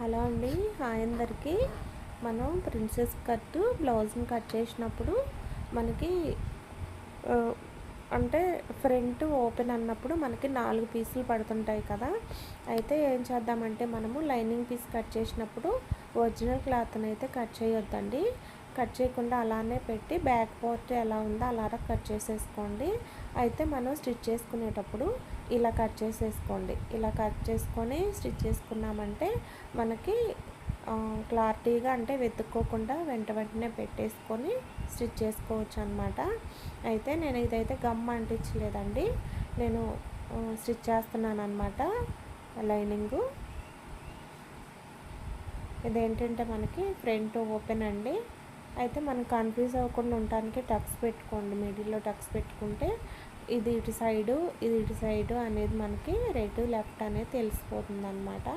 Hello అండి. Hi అందరికీ. మనం ప్రిన్సెస్ కట్ బ్లౌజ్ని కట్ చేసినప్పుడు మనకి అంటే ఫ్రంట్ ఓపెన్ అన్నప్పుడు మనకి నాలుగు పీసులు పడుతుంటాయి కదా. అయితే ఏం చేద్దామంటే మనము లైనింగ్ పీస్ కట్ చేసినప్పుడు ఒరిజినల్ క్లాత్ని అయితే కట్ చేయొద్దండి. కట్ చేయకుండా అలానే పెట్టి బ్యాక్ పార్ట్ ఎలా ఉందో అలా కట్ చేసేసుకోండి. అయితే మనం స్టిచ్ చేసుకునేటప్పుడు ఇలా కట్ చేసేసుకోండి. ఇలా కట్ చేసుకొని స్టిచ్ చేసుకున్నామంటే మనకి క్లారిటీగా అంటే వెతుక్కోకుండా వెంట వెంటనే పెట్టేసుకొని స్టిచ్ చేసుకోవచ్చు అనమాట అయితే నేను ఇదైతే గమ్ అంటించలేదండి. నేను స్టిచ్ చేస్తున్నాను అనమాట లైనింగు. ఇదేంటంటే మనకి ఫ్రంట్ ఓపెన్ అండి. అయితే మనం కన్ఫ్యూజ్ అవ్వకుండా ఉండటానికి టక్స్ పెట్టుకోండి. మిడిల్లో టక్స్ పెట్టుకుంటే ఇది ఇటు సైడు ఇది ఇటు సైడు అనేది మనకి రైట్ లెఫ్ట్ అనేది తెలిసిపోతుంది అనమాట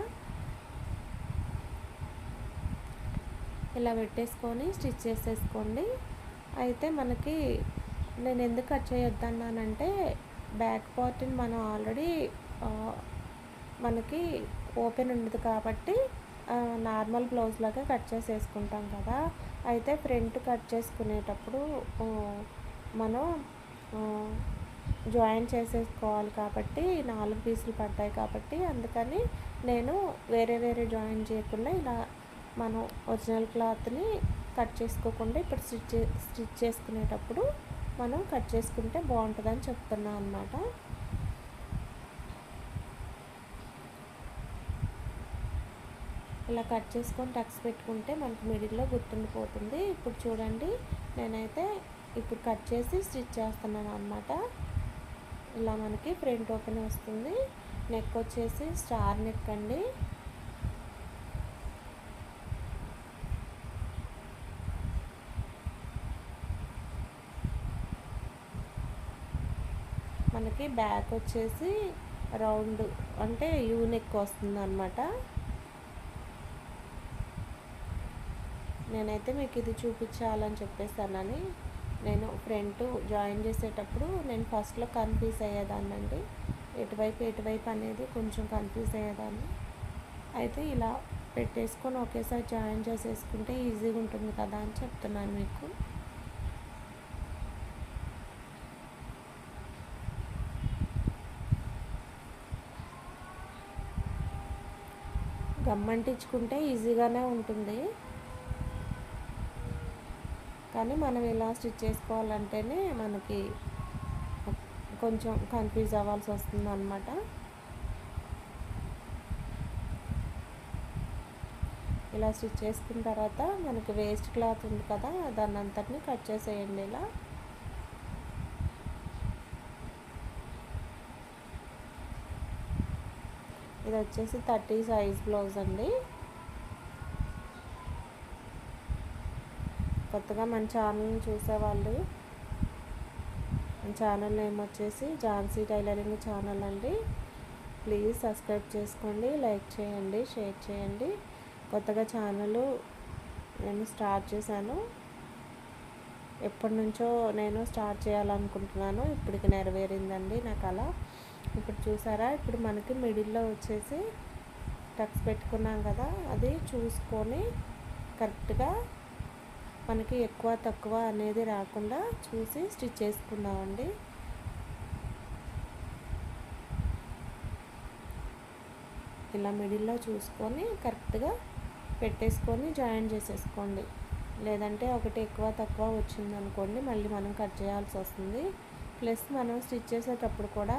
ఇలా పెట్టేసుకొని స్టిచ్ చేసేసుకోండి. అయితే మనకి నేను ఎందుకు కట్ చేయొద్దన్నానంటే బ్యాక్ పార్ట్ని మనం ఆల్రెడీ మనకి ఓపెన్ ఉండదు కాబట్టి నార్మల్ బ్లౌజ్ లాగా కట్ చేసేసుకుంటాం కదా. అయితే ఫ్రంట్ కట్ చేసుకునేటప్పుడు మనం జాయిన్ చేసేసుకోవాలి కాబట్టి నాలుగు పీసులు పడతాయి కాబట్టి అందుకని నేను వేరే వేరే జాయిన్ చేయకుండా ఇలా మనం ఒరిజినల్ క్లాత్ని కట్ చేసుకోకుండా ఇప్పుడు స్టిచ్ స్టిచ్ చేసుకునేటప్పుడు మనం కట్ చేసుకుంటే బాగుంటుందని చెప్తున్నాను అనమాట ఇలా కట్ చేసుకొని టక్స్ పెట్టుకుంటే మనకి మిడిల్లో గుర్తుండిపోతుంది. ఇప్పుడు చూడండి నేనైతే ఇప్పుడు కట్ చేసి స్టిచ్ చేస్తున్నాను అనమాట ఇలా మనకి ఫ్రంట్ ఓపెన్ వస్తుంది. నెక్ వచ్చేసి స్టార్ నెక్ అండి. మనకి బ్యాక్ వచ్చేసి రౌండ్ అంటే యూ నెక్ వస్తుంది అనమాట నేనైతే మీకు ఇది చూపించాలని చెప్పేసానని నేను ఫ్రంట్ జాయిన్ చేసేటప్పుడు నేను ఫస్ట్లో కన్ఫ్యూజ్ అయ్యేదాన్నండి. ఎటువైపు ఎటువైపు అనేది కొంచెం కన్ఫ్యూజ్ అయ్యేదాన్ని. అయితే ఇలా పెట్టేసుకొని ఒకేసారి జాయిన్ చేసేసుకుంటే ఈజీగా ఉంటుంది కదా అని చెప్తున్నాను మీకు. గమ్మంటించుకుంటే ఈజీగానే ఉంటుంది. కానీ మనం ఇలా స్టిచ్ చేసుకోవాలంటేనే మనకి కొంచెం కన్ఫ్యూజ్ అవ్వాల్సి వస్తుంది అనమాట ఇలా స్టిచ్ చేసుకున్న తర్వాత మనకి వేస్ట్ క్లాత్ ఉంది కదా దాన్ని అంతటిని కట్ చేసేయండి ఇలా. ఇది వచ్చేసి థర్టీ సైజ్ బ్లౌజ్ అండి. కొత్తగా మన ఛానల్ని చూసేవాళ్ళు. మన ఛానల్ నేమ్ వచ్చేసి ఝాన్సీ టైలరింగ్ ఛానల్ అండి. ప్లీజ్ సబ్స్క్రైబ్ చేసుకోండి లైక్ చేయండి షేర్ చేయండి. కొత్తగా ఛానల్ నేను స్టార్ట్ చేశాను. ఎప్పటి నుంచో నేను స్టార్ట్ చేయాలనుకుంటున్నాను. ఇప్పటికి నెరవేరిందండి నాకు అలా ఇప్పుడు చూసారా? ఇప్పుడు మనకి మిడిల్లో వచ్చేసి టక్స్ పెట్టుకున్నాం కదా అది చూసుకొని కరెక్ట్గా మనకి ఎక్కువ తక్కువ అనేది రాకుండా చూసి స్టిచ్ చేసుకుందామండి. ఇలా మిడిల్లో చూసుకొని కరెక్ట్గా పెట్టేసుకొని జాయిన్ చేసేసుకోండి. లేదంటే ఒకటి ఎక్కువ తక్కువ వచ్చింది అనుకోండి మళ్ళీ మనం కట్ చేయాల్సి వస్తుంది. ప్లస్ మనం స్టిచ్ చేసేటప్పుడు కూడా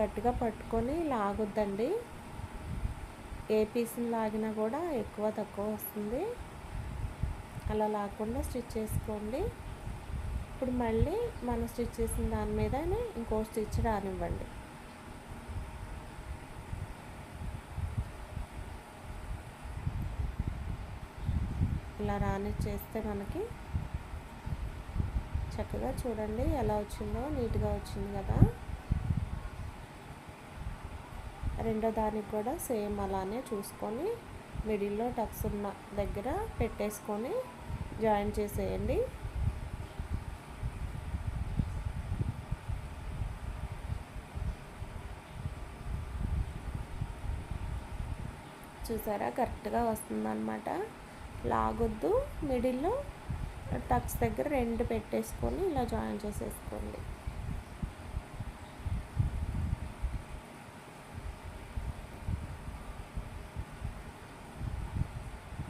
గట్టిగా పట్టుకొని లాగొద్దండి. ఏ పీస్ని లాగినా కూడా ఎక్కువ తక్కువ వస్తుంది. అలా లాకుండా స్టిచ్ చేసుకోండి. ఇప్పుడు మళ్ళీ మనం స్టిచ్ చేసిన దాని మీదనే ఇంకో స్టిచ్ రానివ్వండి. ఇలా రానిచ్చేస్తే మనకి చక్కగా చూడండి ఎలా వచ్చిందో నీట్గా వచ్చింది కదా. రెండో దానికి కూడా సేమ్ అలానే చూసుకొని మిడిల్లో టక్స్ ఉన్న దగ్గర పెట్టేసుకొని జాయిన్ చేసేయండి. చూసారా? కరెక్ట్గా వస్తుందన్నమాట. లాగొద్దు మిడిల్లో టక్స్ దగ్గర రెండు పెట్టేసుకొని ఇలా జాయిన్ చేసేసుకోండి.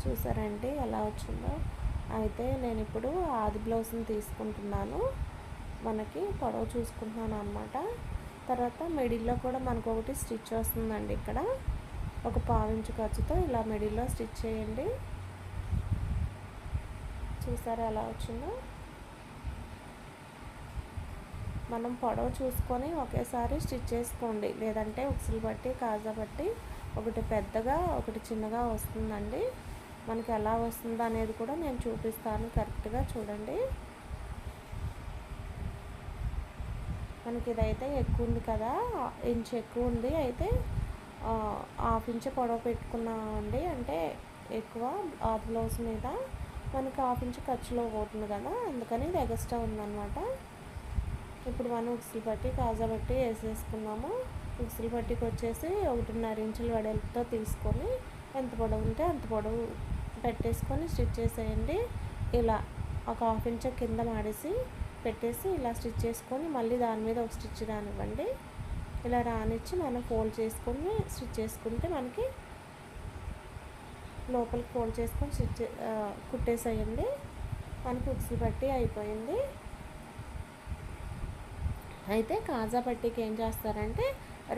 చూసారండి ఎలా వచ్చిందో? అయితే నేను ఇప్పుడు ఆది బ్లౌజ్ని తీసుకుంటున్నాను. మనకి పొడవు చూసుకుంటున్నాను అనమాట తర్వాత మిడిల్లో కూడా మనకు ఒకటి స్టిచ్ వస్తుందండి ఇక్కడ. ఒక పావించు ఖర్చుతో ఇలా మిడిల్లో స్టిచ్ చేయండి. చూసారా ఎలా వచ్చిందో? మనం పొడవు చూసుకొని ఒకేసారి స్టిచ్ చేసుకోండి. లేదంటే ఉక్సులు బట్టి కాజా బట్టి ఒకటి పెద్దగా ఒకటి చిన్నగా వస్తుందండి. మనకి ఎలా వస్తుందో అనేది కూడా నేను చూపిస్తాను. కరెక్ట్గా చూడండి. మనకి ఇదైతే ఎక్కువ ఉంది కదా. ఇంచ్ ఎక్కువ ఉంది. అయితే హాఫ్ ఇంచ్ పొడవు పెట్టుకున్నామండి. అంటే ఎక్కువ ఆ బ్లౌజ్ మీద మనకి హాఫ్ ఇంచ్ ఖర్చులో పోతుంది కదా. అందుకని ఇది ఎగస్ట్రా ఉందన్నమాట. ఇప్పుడు మనం ఉక్సులు పట్టి కాజా బట్టి వేసేసుకున్నాము. ఉక్సులు పట్టికి వచ్చేసి ఒకటిన్నర ఇంచుల వెడల్పుతో తీసుకొని ఎంత పొడవు ఉంటే అంత పొడవు పెట్టేసుకొని స్టిచ్ చేసేయండి. ఇలా ఒక హాఫ్ ఇంచ్ కింద మాడేసి పెట్టేసి ఇలా స్టిచ్ చేసుకొని మళ్ళీ దాని మీద ఒక స్టిచ్ రానివ్వండి. ఇలా రానిచ్చి మనం ఫోల్డ్ చేసుకొని స్టిచ్ చేసుకుంటే మనకి లోపలికి ఫోల్డ్ చేసుకొని స్టిచ్ కుట్టేసేయండి. మనకి ఉక్సులు పట్టి అయిపోయింది. అయితే కాజా పట్టీకి ఏం చేస్తారంటే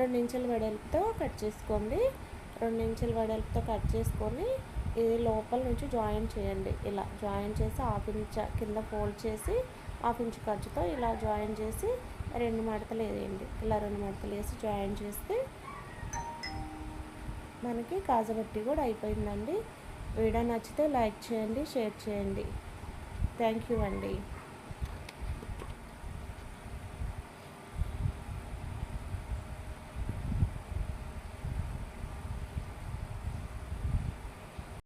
రెండు ఇంచుల వెడల్పుతో కట్ చేసుకోండి. రెండు ఇంచుల వెడల్పుతో కట్ చేసుకొని ఇది లోపల నుంచి జాయిన్ చేయండి. ఇలా జాయిన్ చేసి హాఫ్ ఇంచ్ కింద ఫోల్డ్ చేసి హాఫ్ ఇంచ్ ఖర్చుతో ఇలా జాయిన్ చేసి రెండు మడతలు వేయండి. ఇలా రెండు మడతలు వేసి జాయిన్ చేస్తే మనకి కాజబట్టి కూడా అయిపోయిందండి. వీడియో నచ్చితే లైక్ చేయండి షేర్ చేయండి. థ్యాంక్ యూ అండి.